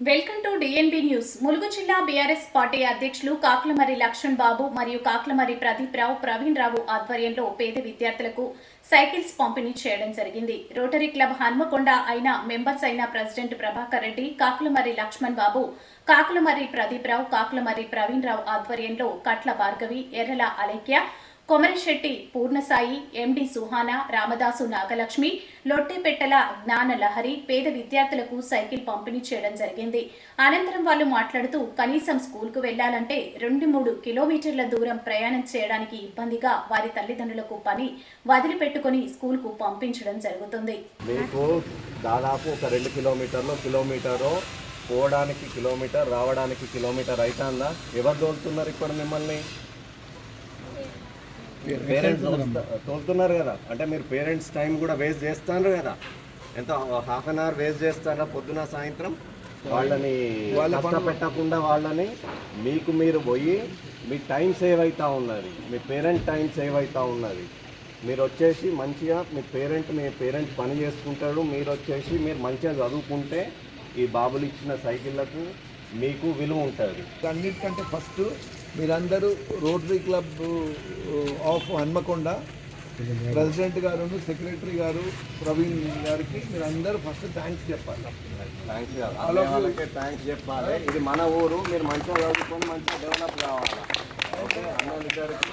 Welcome to DNB news Mulugu జిల్లా BRS party అధ్యక్షులు కాకులమరి లక్ష్మణ్ బాబు మరియు కాకులమరి ప్రదీప్ రావు ప్రవీణ్ రావు ఆధ్వర్యంలో పేద విద్యార్థులకు సైకిల్స్ పంపిణీ చేయడం జరిగింది. రోటరీ క్లబ్ హన్మకొండ అయిన మెంబర్స్ అయిన ప్రెసిడెంట్ ప్రభాకర్ రెడ్డి కాకులమర్రి లక్ష్మణ్ బాబు కాకులమరి ప్రదీప్ రావు కాకులమరి ప్రవీణ్ రావు ఆధ్వర్యంలో కట్ల భార్గవి ఎర్రల అలైక్య కొమరిశెట్టి పూర్ణసాయి ఎండి సుహాన రామదాసు నాగలక్ష్మి లొట్టెపెట్టల జ్ఞాన లహరి పేద విద్యార్థులకు సైకిల్ పంపిణీ చేయడం జరిగింది. అనంతరం వాళ్ళు మాట్లాడుతూ కనీసం స్కూల్కు వెళ్ళాలంటే రెండు మూడు కిలోమీటర్ల దూరం ప్రయాణం చేయడానికి ఇబ్బందిగా వారి తల్లిదండ్రులకు పని వదిలిపెట్టుకుని స్కూల్కు పంపించడం జరుగుతుంది. మీకు దాదాపు ఒక రెండు కిలోమీటర్లు కిలోమీటరు పోవడానికి కిలోమీటర్ రావడానికి కిలోమీటర్ అయితే ఎవరు తోలుతున్నారు ఇక్కడ మిమ్మల్ని? పేరెంట్స్ తోలుతున్నారు కదా. అంటే మీరు పేరెంట్స్ టైం కూడా వేస్ట్ చేస్తున్నారు కదా. ఎంత హాఫ్ అన్ అవర్ వేస్ట్ చేస్తారా పొద్దున సాయంత్రం. వాళ్ళని వాళ్ళ పెట్టకుండా వాళ్ళని మీకు మీరు పోయి మీ టైం సేవ్ అవుతా ఉన్నది. మీ పేరెంట్ టైం సేవ్ అవుతా ఉన్నది. మీరు వచ్చేసి మంచిగా మీ పేరెంట్ మీ పేరెంట్ పని చేసుకుంటాడు. మీరు వచ్చేసి మీరు మంచిగా చదువుకుంటే ఈ బాబులు ఇచ్చిన సైకిళ్ళకు మీకు విలువ ఉంటుంది. అన్నిటికంటే ఫస్ట్ మీరందరూ rotary club of Hanamkonda president గారు సెక్రటరీ గారు ప్రవీణ్ గారికి మీరందరూ ఫస్ట్ థ్యాంక్స్ చెప్పాలి. థ్యాంక్స్ థ్యాంక్స్ చెప్పాలి. ఇది మన ఊరు మీరు మంచిగా చదువుకొని మంచిగా డెవలప్ కావాలి. ఓకే అన్నలిద్దరికి